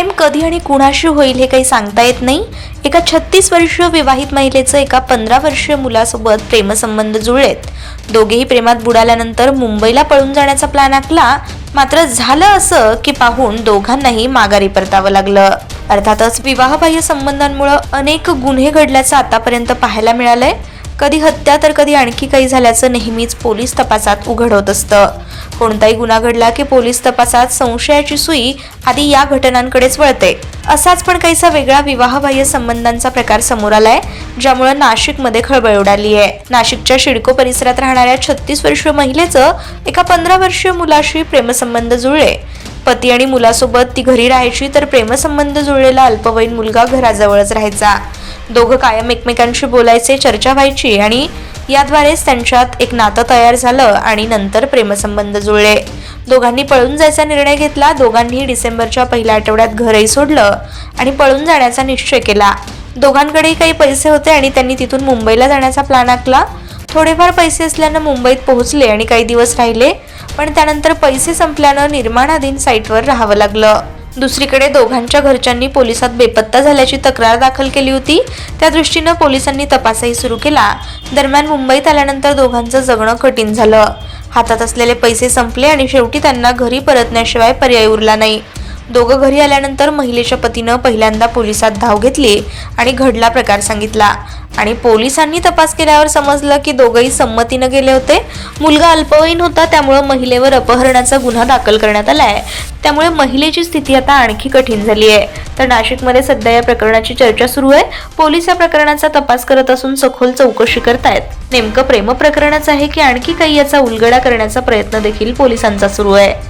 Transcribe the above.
प्रेम कधी आणि कुणाशी होईल हे काही सांगता येत नाही. एका छत्तीस वर्षीय विवाहित महिलेचं एका पंधरा वर्षीय मुलासोबत प्रेमसंबंध जुळलेत. दोघेही प्रेमात बुडाल्यानंतर मुंबईला पळून जाण्याचा प्लॅन आखला. मात्र झालं असं की पाहून दोघांनाही माघारी परतावं लागलं. अर्थातच विवाहबाह्य संबंधांमुळे अनेक गुन्हे घडल्याचं आतापर्यंत पाहायला मिळालंय. कधी हत्या तर कधी आणखी काही झाल्याचं नेहमीच पोलीस तपासात उघड होत असतं. कोणताही गुन्हा घडला की पोलीस तपासात संशयाची सुई आधी या घटनांकडेच वळते. असाच पण काहीसा वेगळा विवाहबाह्य संबंधांचा प्रकार समोर आलाय ज्यामुळे नाशिकमध्ये खळबळ उडाली आहे. नाशिकच्या शिडको परिसरात राहणाऱ्या छत्तीस वर्षीय महिलेचं एका पंधरा वर्षीय मुलाशी प्रेमसंबंध जुळले. पती आणि मुलासोबत ती घरी राहायची तर प्रेमसंबंध जुळलेला अल्पवयीन मुलगा घराजवळच राहायचा. दोघं कायम एकमेकांशी बोलायचे चर्चा व्हायची आणि याद्वारेच त्यांच्यात एक नातं तयार झालं आणि नंतर प्रेमसंबंध जुळले. दोघांनी पळून जायचा निर्णय घेतला. दोघांनी डिसेंबरच्या पहिल्या आठवड्यात घरही सोडलं आणि पळून जाण्याचा निश्चय केला. दोघांकडेही काही पैसे होते आणि त्यांनी तिथून मुंबईला जाण्याचा प्लॅन आखला. थोडेफार पैसे असल्यानं मुंबईत पोहोचले आणि काही दिवस राहिले पण त्यानंतर पैसे संपल्यानं निर्माणाधीन साईटवर राहावं लागलं. दुसरीकडे दोघांच्या घरच्यांनी पोलिसात बेपत्ता झाल्याची तक्रार दाखल केली होती. त्या दृष्टीनं पोलिसांनी तपासही सुरू केला. दरम्यान मुंबईत आल्यानंतर दोघांचं जगणं कठीण झालं. हातात असलेले पैसे संपले आणि शेवटी त्यांना घरी परतण्याशिवाय पर्याय उरला नाही. दोघं घरी आल्यानंतर महिलेच्या पतीनं पहिल्यांदा पोलिसात धाव घेतली आणि घडला प्रकार सांगितला. आणि पोलिसांनी तपास केल्यावर समजलं की दोघंही संमतीनं गेले होते. मुलगा अल्पवयीन होता त्यामुळं महिलेवर अपहरणाचा गुन्हा दाखल करण्यात आला आहे. त्यामुळे महिलेची स्थिती आता आणखी कठीण झाली आहे. तर नाशिकमध्ये सध्या या प्रकरणाची चर्चा सुरू आहे. पोलीस या प्रकरणाचा तपास करत असून सखोल चौकशी करतायत. नेमकं प्रेम प्रकरणच आहे की आणखी काही याचा उलगडा करण्याचा प्रयत्न देखील पोलिसांचा सुरू आहे.